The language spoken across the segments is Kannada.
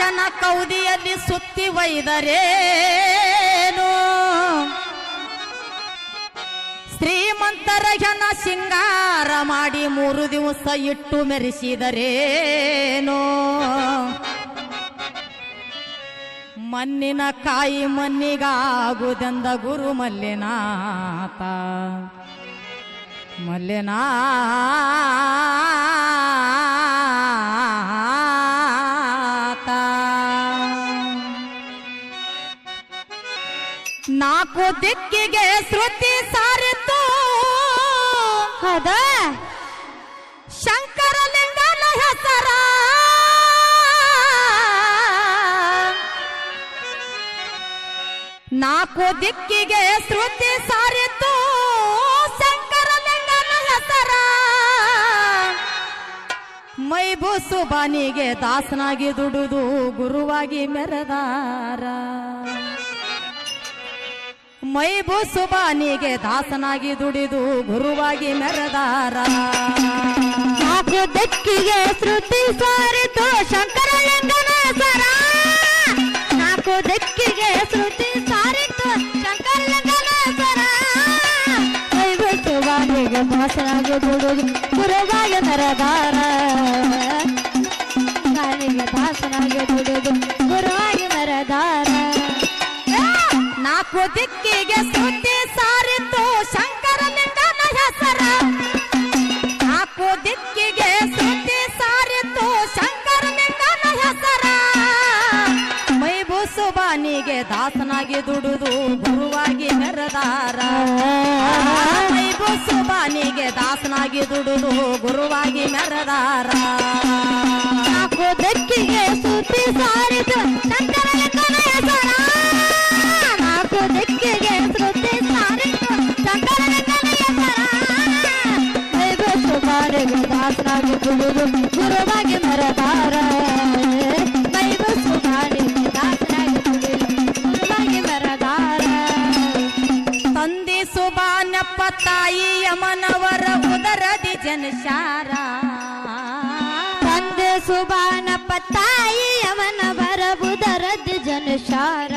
ಹೆಣ ಕೌದಿಯಲ್ಲಿ ಸುತ್ತಿ ಒಯ್ದರೇನು? ಶ್ರೀಮಂತರ ಜನ ಸಿಂಗಾರ ಮಾಡಿ ಮೂರು ದಿವಸ ಇಟ್ಟು ಮೆರೆಸಿದರೇನು? ಮಣ್ಣಿನ ಕಾಯಿ ಮಣ್ಣಿಗಾಗುದೆಂದ ಗುರು ಮಲ್ಲಿನಾಥ ಮಲ್ಲಿನಾಥ ನಾಲ್ಕು ದಿಕ್ಕಿಗೆ ಶ್ರುತಿ ನಾಲ್ಕು ದಿಕ್ಕಿಗೆ ಶ್ರುತಿ ಸಾರಿತು ಶಂಕರಲಿಂಗನ ಹೆಸರ. ಮೈಬೂಸು ಬಾನಿಗೆ ದಾಸನಾಗಿ ದುಡುದು ಗುರುವಾಗಿ ಮೆರೆದಾರ. ಮೈಬೂಸು ಬಾನಿಗೆ ದಾಸನಾಗಿ ದುಡಿದು ಗುರುವಾಗಿ ಮೆರೆದಾರ. ನಾಲ್ಕು ದಿಕ್ಕಿಗೆ ಶ್ರುತಿ ಸಾರಿತು ಶಂಕರಲಿಂಗನ ಹೆಸರ. ನಾಲ್ಕು ದಿಕ್ಕಿಗೆ ಶ್ರುತಿ ದಾಸರಾಗಿ ದುಡುದು ಗುರುವಾಗಿ ಮೆರೆದಾರ ಕಾಲಿಗೆ ದಾಸರಾಗಿ ದುಡುದು ಗುರುವಾಗಿ ಮೆರೆದಾರ ನಾಲ್ಕು ದಿಕ್ಕಿಗೆ ಸುದ್ದಿ ಸಾರಿತು ಶಂಕರಲಿಂಗನ ಹೆಸರ ನಾಲ್ಕು ದಿಕ್ಕಿಗೆ ಸುದ್ದಿ ಸಾರಿತು ಶಂಕರಲಿಂಗನ ಹೆಸರ ಮೈಬೂಸು ಬಾನಿಗೆ ದಾಸನಾಗಿ ದುಡುದು. ದಾಸನಾಗಿ ದುಡುದು ಗುರುವಾಗಿ ಮೆರೆದಾರ. ನಾಲ್ಕು ದಿಕ್ಕಿಗೆ ಸ್ತುತಿ ಹೆಸರ ನಾಲ್ಕು ದಿಕ್ಕಿಗೆ ಸುತ್ತಿ ಸಾರಿದ ಬಾರಿಗೆ ದಾಸರಾಗಿ ದುಡಿದು ಗುರುವಾಗಿ ಮರದಾರ. ತಾಯಿ ಯಮನವರ ಉದರದಿ ಜನಶಾರ ತಂದೆ ಸುಬಾನ ತಾಯಿ ಅವನ ಬರಬುದರದ್ದು ಜನಶಾರ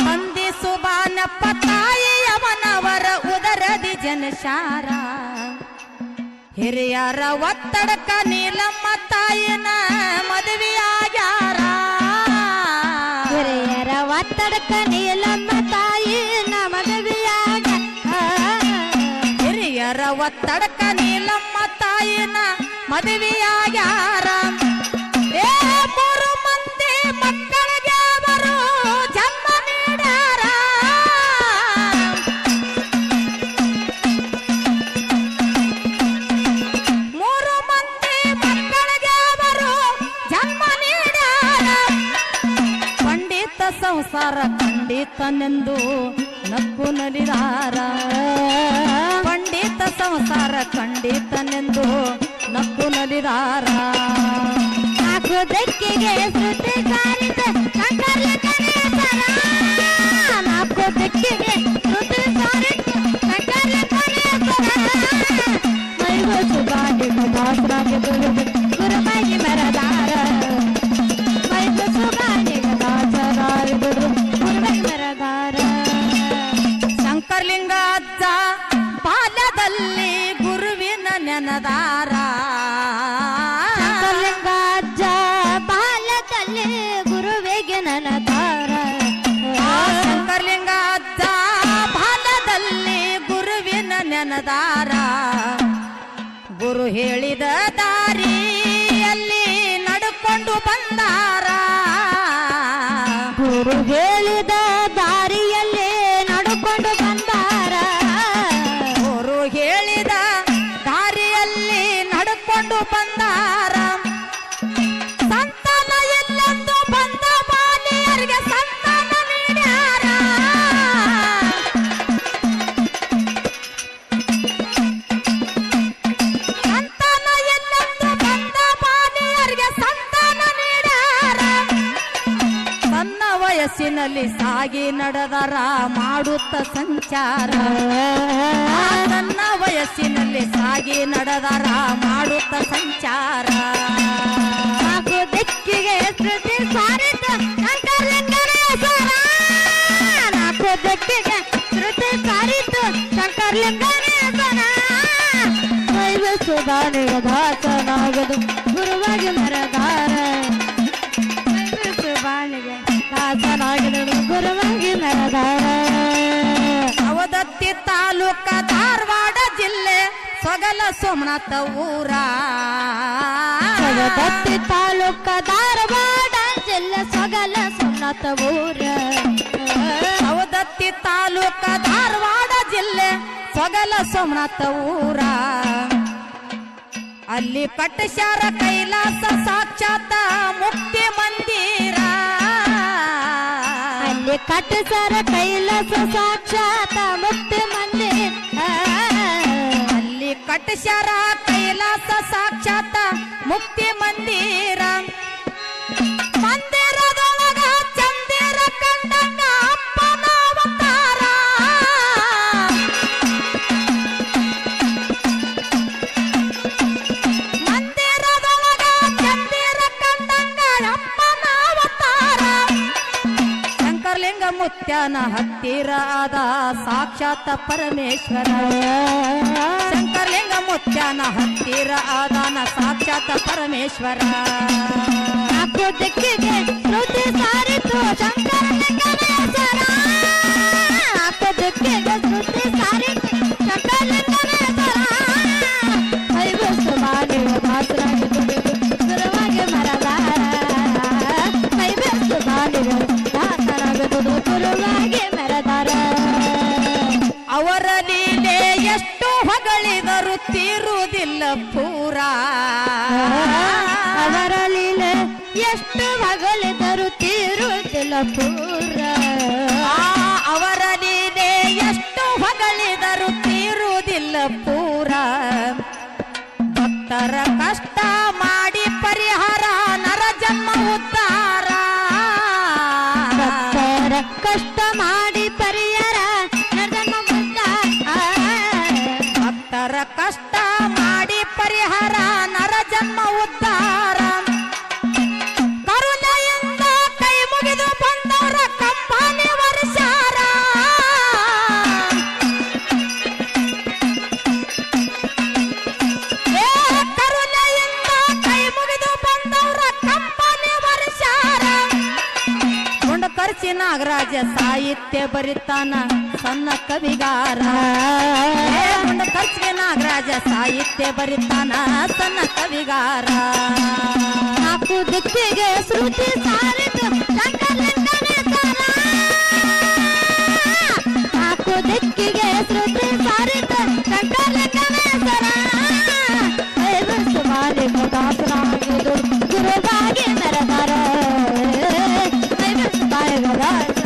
ತಂದೆ ಸುಬಾನಪ್ಪ ಅವನ ಯಮನವರ ಉದರದಿ ಜನಶಾರ ಹಿರಿಯರ ಒತ್ತಡಕ ನೀಲಮ್ಮ ತಾಯಿನ ಮದುವೆಯಾಗ್ಯಾರ. ಹಿರಿಯರ ಒತ್ತಡಕ ನೀಲಮ್ಮ ತಾಯಿ ಮದುವೆಯಾಗ ಹಿರಿಯರ ಒತ್ತಡಕ ನೀಲಮ್ಮ ತಾಯಿನ ಮದುವೆಯಾಗ್ಯಾರ ಏ ಮಂದಿ ಪಂಡಿತ ಸಂಸಾರ ಖಂಡಿತನೆಂದು ನಕ್ಕು ನಲಿದಾರ ಸಂಸಾರ ಖಂಡಿತನೆಂದು ನಕ್ಕು ನಲಿದಾರ ಸಾಕು ದಕ್ಕಿಗೆ ಶ್ರುತಿ ನನದಾರ ಆ ಶಂಕರ್ಲಿಂಗ ಅಜ್ಜ ಬಾಲ್ಯದಲ್ಲಿ ಗುರುವಿನ ನೆನದಾರ. ಗುರು ಹೇಳಿದ ದಾರಿಯಲ್ಲಿ ನಡ್ಕೊಂಡು ಬಂದಾರ ವಯಸ್ಸಿನಲ್ಲಿ ಸಾಗಿ ನಡೆದರ ಮಾಡುತ್ತ ಸಂಚಾರ. ತನ್ನ ವಯಸ್ಸಿನಲ್ಲಿ ಸಾಗಿ ನಡೆದರ ಮಾಡುತ್ತ ಸಂಚಾರ. ದಿಕ್ಕಿಗೆ ಶ್ರುತಿ ಶಂಕರಲಿಂಗನೇಶ್ವರ ನಾಲ್ಕು ದಿಕ್ಕಿಗೆ ಶ್ರುತಿ ಸಾರಿತು ಶಂಕರಲಿಂಗನೇಶ್ವರ ದೈವ ದಾಸನಾಗದು, ಗುರುವಾಗಿ ಮರದಾರ ತಾಲೂಕ ಧಾರವಾಡ ಜಿಲ್ಲೆ ಸೊಗಲ ಸೋಮನಾಥ ಊರ. ಸವದತ್ತಿ ತಾಲೂಕ ಧಾರವಾಡ ಜಿಲ್ಲೆ ಸೊಗಲ ಸೋಮನಾಥ ಊರ. ಅವದತ್ತಿ ತಾಲೂಕ ಧಾರವಾಡ ಜಿಲ್ಲೆ ಸೊಗಲ ಸೋಮನಾಥ ಊರ. ಅಲ್ಲಿ ಕಟ್ಟಸ್ಯಾರ ಕೈಲಾಸ ಸಾಕ್ಷಾತ ಮುಕ್ತಿ ಮಂದಿರ. ಅಲ್ಲಿ ಕಟ್ಟಸರ ಕೈಲಾಸ ಸಾಕ್ಷಾತ ಮುಕ್ತಿ ಕಟ್ಟಸ್ಯಾರ ಕೈಲಾಸ ಸಾಕ್ಷಾತ ಮುಕ್ತಿ ಮಂದಿರ. ಮುತ್ಯನ ಹತ್ತಿರ ಆದ ಸಾಕ್ಷಾತ್ ಪರಮೇಶ್ವರ. ಶಂಕರಲಿಂಗ ಮುತ್ಯನ ಹತ್ತಿರ ಆದಾನ ಸಾಕ್ಷಾತ್ ಪರಮೇಶ್ವರ. ಸಾರಿತು ಶಂಕರಲಿಂಗನೇಶ್ವರ ಪೂರ. ಅವರ ಲೀಲೆ ಎಷ್ಟು ಹೊಗಳಿದರು ತೀರುವುದಿಲ್ಲ ಪೂರ. ಭಕ್ತರ ಕಷ್ಟ ಮಾಡಿ ಪರಿಹಾರ ನರ ಜನ್ಮ ಉದ್ಧಾರ. ಭಕ್ತರ ಕಷ್ಟ ಮಾಡಿ ಪರಿಹಾರ ನರಜನ್ಮ ಬಂದ ಭಕ್ತರ ಕಷ್ಟ ಖರ್ಚಿ ನಾಗರಾಜ ಸಾಹಿತ್ಯ ಬರಿತಾನ ಸಣ್ಣ ಕವಿಗಾರ. ಖರ್ಚಿಗೆ ನಾಗರಾಜ ಸಾಹಿತ್ಯ ಬರಿತಾನ ಸಣ್ಣ ಕವಿಗಾರ. ನಾಲ್ಕು ದಿಕ್ಕಿಗೆ ಶ್ರುತಿ ಸಾರಿತು 来